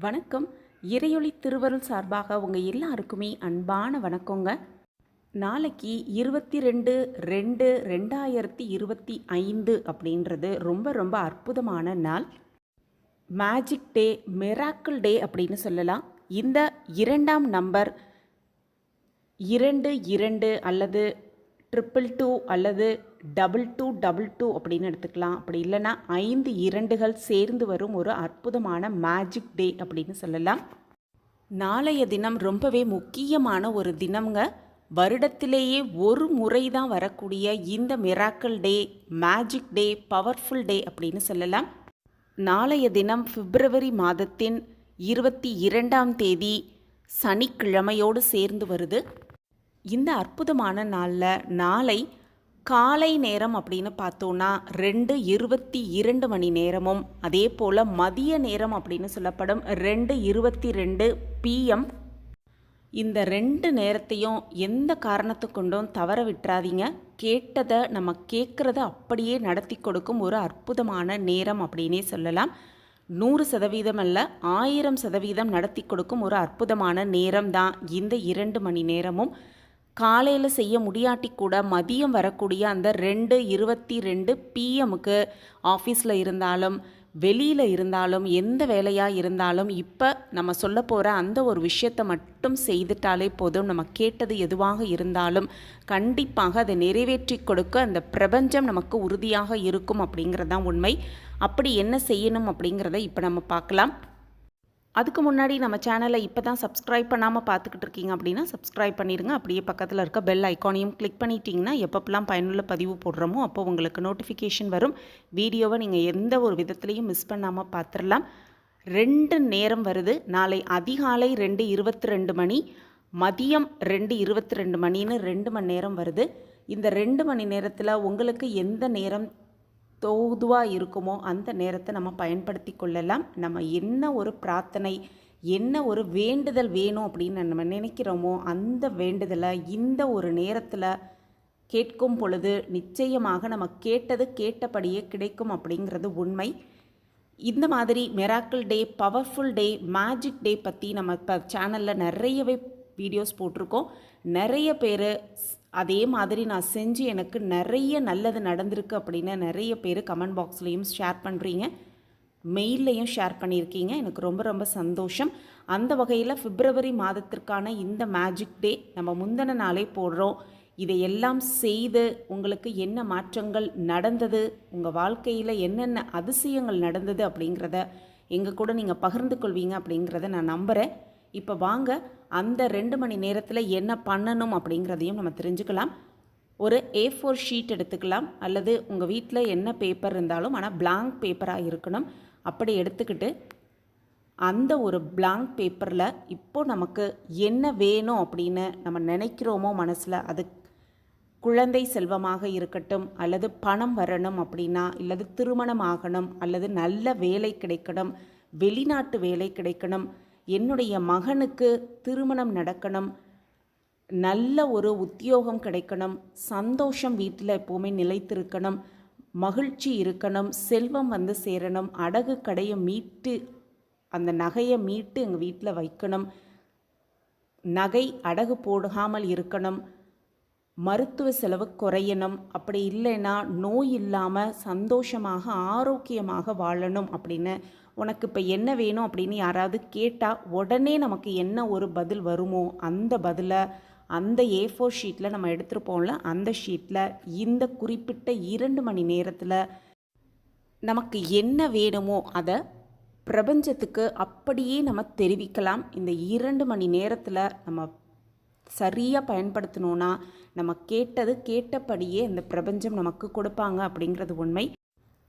வணக்கம். இறையொளி திருவருள் சார்பாக உங்கள் எல்லாருக்குமே அன்பான வணக்கங்க. நாளைக்கு இருபத்தி ரெண்டு ரெண்டு ரெண்டாயிரத்தி இருபத்தி ஐந்து அப்படின்றது ரொம்ப ரொம்ப அற்புதமான நாள். மேஜிக் டே மெராக்கிள் டே அப்படின்னு சொல்லலாம். இந்த இரண்டாம் நம்பர் இரண்டு இரண்டு அல்லது ட்ரிபிள் டூ அல்லது டபுள் டூ டபுள் டூ அப்படின்னு எடுத்துக்கலாம். அப்படி இல்லைன்னா ஐந்து இரண்டுகள் சேர்ந்து வரும் ஒரு அற்புதமான மேஜிக் டே அப்படின்னு சொல்லலாம். நாளைய தினம் ரொம்பவே முக்கியமான ஒரு தினம்ங்க. வருடத்திலேயே ஒரு முறை தான் வரக்கூடிய இந்த miracle day magic day powerful day அப்படின்னு சொல்லலாம். நாளைய தினம் பிப்ரவரி மாதத்தின் இருபத்தி இரண்டாம் தேதி சனிக்கிழமையோடு சேர்ந்து வருது. இந்த அற்புதமான நாளில் நாளை காலை நேரம் அப்படின்னு பார்த்தோன்னா ரெண்டு இருபத்தி இரண்டு மணி நேரமும் அதே போல் மதிய நேரம் அப்படின்னு சொல்லப்படும் ரெண்டு இருபத்தி ரெண்டு பிஎம் இந்த ரெண்டு நேரத்தையும் எந்த காரணத்து கொண்டும் தவற விட்டுறாதீங்க. கேட்டதை நம்ம கேட்குறத அப்படியே நடத்தி கொடுக்கும் ஒரு அற்புதமான நேரம் அப்படின்னே சொல்லலாம். நூறு சதவீதம் அல்ல ஆயிரம் சதவீதம் நடத்தி கொடுக்கும் ஒரு அற்புதமான நேரம் தான் இந்த இரண்டு மணி நேரமும். காலையில் செய்ய முடியாட்டி கூட மதியம் வரக்கூடிய அந்த ரெண்டு இருபத்தி ரெண்டு பிஎம்முக்கு ஆஃபீஸில் இருந்தாலும் வெளியில் இருந்தாலும் எந்த வேலையாக இருந்தாலும் இப்போ நம்ம சொல்ல போகிற அந்த ஒரு விஷயத்தை மட்டும் செய்துட்டாலே போதும். நம்ம கேட்டது எதுவாக இருந்தாலும் கண்டிப்பாக அதை நிறைவேற்றி கொடுக்க அந்த பிரபஞ்சம் நமக்கு உறுதியாக இருக்கும் அப்படிங்கிறது தான் உண்மை. அப்படி என்ன செய்யணும் அப்படிங்கிறத இப்போ நம்ம பார்க்கலாம். அதுக்கு முன்னாடி நம்ம சேனலை இப்போ தான் சப்ஸ்கிரைப் பண்ணாமல் பார்த்துக்கிட்டு இருக்கீங்க அப்படின்னா சப்ஸ்கிரைப் பண்ணிடுங்க. அப்படியே பக்கத்தில் இருக்க பெல் ஐக்கானையும் கிளிக் பண்ணிட்டீங்கன்னா எப்பப்பெல்லாம் பயனுள்ள பதிவு போடுறோமோ அப்போ உங்களுக்கு நோட்டிஃபிகேஷன் வரும். வீடியோவை நீங்கள் எந்த ஒரு விதத்துலையும் மிஸ் பண்ணாமல் பார்த்துடலாம். ரெண்டு நேரம் வருது. நாளை அதிகாலை ரெண்டு இருபத்தி ரெண்டு மணி மதியம் ரெண்டு இருபத்தி ரெண்டு மணின்னு ரெண்டு மணி நேரம் வருது. இந்த ரெண்டு மணி நேரத்தில் உங்களுக்கு எந்த நேரம் தோதுவாக இருக்குமோ அந்த நேரத்தை நம்ம பயன்படுத்தி கொள்ளலாம். நம்ம என்ன ஒரு பிரார்த்தனை என்ன ஒரு வேண்டுதல் வேணும் அப்படின்னு நம்ம நினைக்கிறோமோ அந்த வேண்டுதலை இந்த ஒரு நேரத்தில் கேட்கும் பொழுது நிச்சயமாக நம்ம கேட்டது கேட்டபடியே கிடைக்கும் அப்படிங்கிறது உண்மை. இந்த மாதிரி miracle day powerful day magic day பற்றி நம்ம இப்போ சேனலில் நிறையவே வீடியோஸ் போட்டிருக்கோம். நிறைய பேர் அதே மாதிரி நான் செஞ்சு எனக்கு நிறைய நல்லது நடந்திருக்கு அப்படின்னு நிறைய பேர் கமெண்ட் பாக்ஸ்லேயும் ஷேர் பண்ணுறீங்க மெயில்லையும் ஷேர் பண்ணியிருக்கீங்க. எனக்கு ரொம்ப ரொம்ப சந்தோஷம். அந்த வகையில் பிப்ரவரி மாதத்திற்கான இந்த மேஜிக் டே நம்ம முந்தின நாளே போடுறோம். இதையெல்லாம் செய்து உங்களுக்கு என்ன மாற்றங்கள் நடந்தது உங்கள் வாழ்க்கையில் என்னென்ன அதிசயங்கள் நடந்தது அப்படிங்கிறத எங்கள் கூட நீங்கள் பகிர்ந்து கொள்வீங்க அப்படிங்கிறத நான் நம்புகிறேன் இப்போ வாங்க அந்த ரெண்டு மணி நேரத்தில் என்ன பண்ணணும் அப்படிங்கிறதையும் நம்ம தெரிஞ்சுக்கலாம். ஒரு ஏ ஃபோர் ஷீட் எடுத்துக்கலாம் அல்லது உங்கள் வீட்டில் என்ன பேப்பர் இருந்தாலும் ஆனால் பிளாங்க் பேப்பராக இருக்கணும். அப்படி எடுத்துக்கிட்டு அந்த ஒரு பிளாங்க் பேப்பரில் இப்போ நமக்கு என்ன வேணும் அப்படின்னு நம்ம நினைக்கிறோமோ மனசில் அது குழந்தை செல்வமாக இருக்கட்டும் அல்லது பணம் வரணும் அப்படின்னா அல்லது திருமணம் ஆகணும் அல்லது நல்ல வேலை கிடைக்கணும் வெளிநாட்டு வேலை கிடைக்கணும் என்னுடைய மகனுக்கு திருமணம் நடக்கணும். நல்ல ஒரு உத்தியோகம் கிடைக்கணும். சந்தோஷம் வீட்டில் எப்போவுமே நிலைத்திருக்கணும். மகிழ்ச்சி இருக்கணும். செல்வம் வந்து சேரணும். அடகு கடையை மீட்டு அந்த நகையை மீட்டு எங்கள் வீட்டில் வைக்கணும். நகை அடகு போடாமல் இருக்கணும். மருத்துவ செலவு குறையணும். அப்படி இல்லைன்னா நோய் இல்லாமல் சந்தோஷமாக ஆரோக்கியமாக வாழணும் அப்படின்னு உனக்கு இப்போ என்ன வேணும் அப்படின்னு யாராவது கேட்டால் உடனே நமக்கு என்ன ஒரு பதில் வருமோ அந்த பதிலை அந்த ஏ ஃபோர் ஷீட்டில் நம்ம எடுத்துருப்போம்ல அந்த ஷீட்டில் இந்த குறிப்பிட்ட இரண்டு மணி நேரத்தில் நமக்கு என்ன வேணுமோ அதை பிரபஞ்சத்துக்கு அப்படியே நம்ம தெரிவிக்கலாம். இந்த இரண்டு மணி நேரத்தில் நம்ம சரியாக பயன்படுத்தணும்னா நம்ம கேட்டது கேட்டபடியே இந்த பிரபஞ்சம் நமக்கு கொடுப்பாங்க அப்படிங்கிறது உண்மை.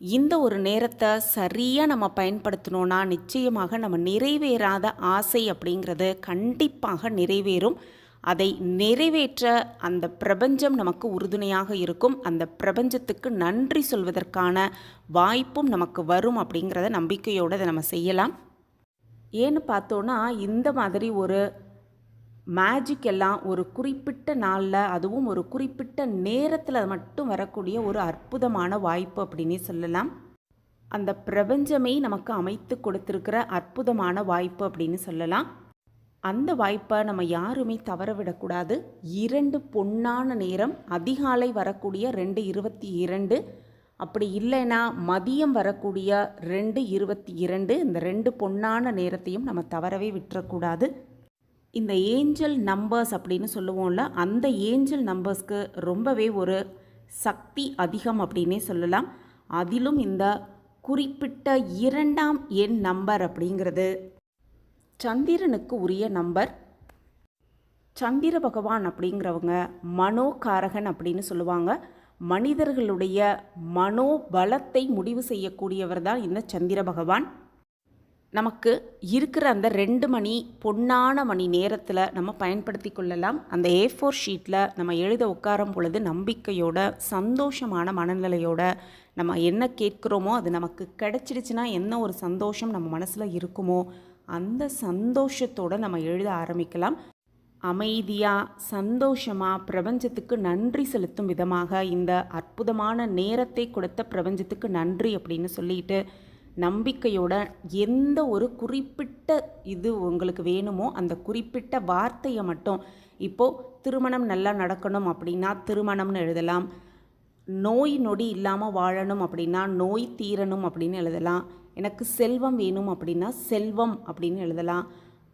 இந்த ஒரு நேரத்தை சரியாக நம்ம பயன்படுத்தணும்னா நிச்சயமாக நம்ம நிறைவேறாத ஆசை அப்படிங்கிறது கண்டிப்பாக நிறைவேறும். அதை நிறைவேற்ற அந்த பிரபஞ்சம் நமக்கு உறுதுணையாக இருக்கும். அந்த பிரபஞ்சத்துக்கு நன்றி சொல்வதற்கான வாய்ப்பும் நமக்கு வரும் அப்படிங்கிறத நம்பிக்கையோடு அதை நம்ம செய்யலாம். ஏன்னு பார்த்தோன்னா இந்த மாதிரி ஒரு மேஜிக் எல்லாம் ஒரு குறிப்பிட்ட நாளில் அதுவும் ஒரு குறிப்பிட்ட நேரத்தில் மட்டும் வரக்கூடிய ஒரு அற்புதமான வாய்ப்பு அப்படின்னே சொல்லலாம். அந்த பிரபஞ்சமே நமக்கு அமைத்து கொடுத்துருக்கிற அற்புதமான வாய்ப்பு அப்படின்னு சொல்லலாம். அந்த வாய்ப்பை நம்ம யாருமே தவற விடக்கூடாது. இரண்டு பொன்னான நேரம் அதிகாலை வரக்கூடிய ரெண்டு இருபத்தி இரண்டு அப்படி இல்லைன்னா மதியம் வரக்கூடிய ரெண்டு இருபத்தி இரண்டு இந்த ரெண்டு பொன்னான நேரத்தையும் நம்ம தவறவே விட்டுறக்கூடாது. இந்த ஏஞ்சல் நம்பர்ஸ் அப்படின்னு சொல்லுவோம்ல அந்த ஏஞ்சல் நம்பர்ஸ்க்கு ரொம்பவே ஒரு சக்தி அதிகம் அப்படின்னே சொல்லலாம். அதிலும் இந்த குறிப்பிட்ட இரண்டாம் எண் நம்பர் அப்படிங்கிறது சந்திரனுக்கு உரிய நம்பர். சந்திர பகவான் அப்படிங்கிறவங்க மனோகாரகன் அப்படின்னு சொல்லுவாங்க. மனிதர்களுடைய மனோபலத்தை முடிவு செய்யக்கூடியவர் தான் இந்த சந்திர பகவான். நமக்கு இருக்கிற அந்த ரெண்டு மணி பொன்னான மணி நேரத்தில் நம்ம பயன்படுத்தி கொள்ளலாம். அந்த ஏ ஃபோர் ஷீட்டில் நம்ம எழுத உட்காரும் பொழுது நம்பிக்கையோட சந்தோஷமான மனநிலையோட நம்ம என்ன கேட்குறோமோ அது நமக்கு கிடைச்சிடுச்சுன்னா என்ன ஒரு சந்தோஷம் நம்ம மனசில் இருக்குமோ அந்த சந்தோஷத்தோடு நம்ம எழுத ஆரம்பிக்கலாம். அமைதியாக சந்தோஷமாக பிரபஞ்சத்துக்கு நன்றி செலுத்தும் விதமாக இந்த அற்புதமான நேரத்தை கொடுத்த பிரபஞ்சத்துக்கு நன்றி அப்படின்னு சொல்லிட்டு நம்பிக்கையோட எந்த ஒரு குறிப்பிட்ட இது உங்களுக்கு வேணுமோ அந்த குறிப்பிட்ட வார்த்தையை மட்டும் இப்போது திருமணம் நல்லா நடக்கணும் அப்படின்னா திருமணம்னு எழுதலாம். நோய் நொடி இல்லாமல் வாழணும் அப்படின்னா நோய் தீரணும் அப்படின்னு எழுதலாம். எனக்கு செல்வம் வேணும் அப்படின்னா செல்வம் அப்படின்னு எழுதலாம்.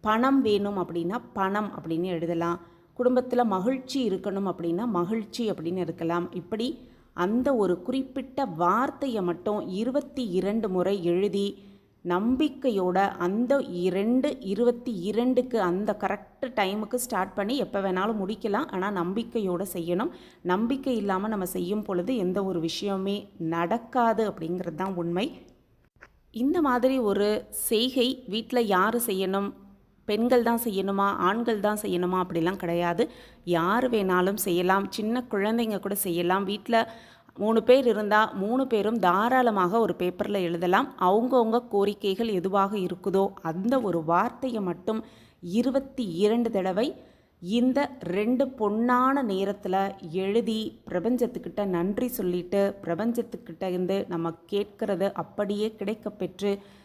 பணம் வேணும் அப்படின்னா பணம் அப்படின்னு எழுதலாம். குடும்பத்தில் மகிழ்ச்சி இருக்கணும் அப்படின்னா மகிழ்ச்சி அப்படின்னு இருக்கலாம். இப்படி அந்த ஒரு குறிப்பிட்ட வார்த்தையை மட்டும் இருபத்தி இரண்டு முறை எழுதி நம்பிக்கையோட அந்த இரண்டு இருபத்தி இரண்டுக்கு அந்த கரெக்ட் டைமுக்கு ஸ்டார்ட் பண்ணி எப்போ வேணாலும் முடிக்கலாம். ஆனால் நம்பிக்கையோடு செய்யணும். நம்பிக்கை இல்லாமல் நம்ம செய்யும் பொழுது எந்த ஒரு விஷயமே நடக்காது அப்படிங்கிறது தான் உண்மை. இந்த மாதிரி ஒரு செய்கை வீட்டில் யார் செய்யணும்? பெண்கள் தான் செய்யணுமா? ஆண்கள் தான் செய்யணுமா? அப்படிலாம் கிடையாது. யார் வேணாலும் செய்யலாம். சின்ன குழந்தைங்க கூட செய்யலாம். வீட்டில் மூணு பேர் இருந்தால் மூணு பேரும் தாராளமாக ஒரு பேப்பரில் எழுதலாம். அவங்கவுங்க கோரிக்கைகள் எதுவாக இருக்குதோ அந்த ஒரு வார்த்தையை மட்டும் இருபத்தி இரண்டு தடவை இந்த ரெண்டு பொன்னான நேரத்தில் எழுதி பிரபஞ்சத்துக்கிட்ட நன்றி சொல்லிட்டு பிரபஞ்சத்துக்கிட்ட இருந்து நம்ம கேட்கறது அப்படியே கிடைக்கப்பெற்று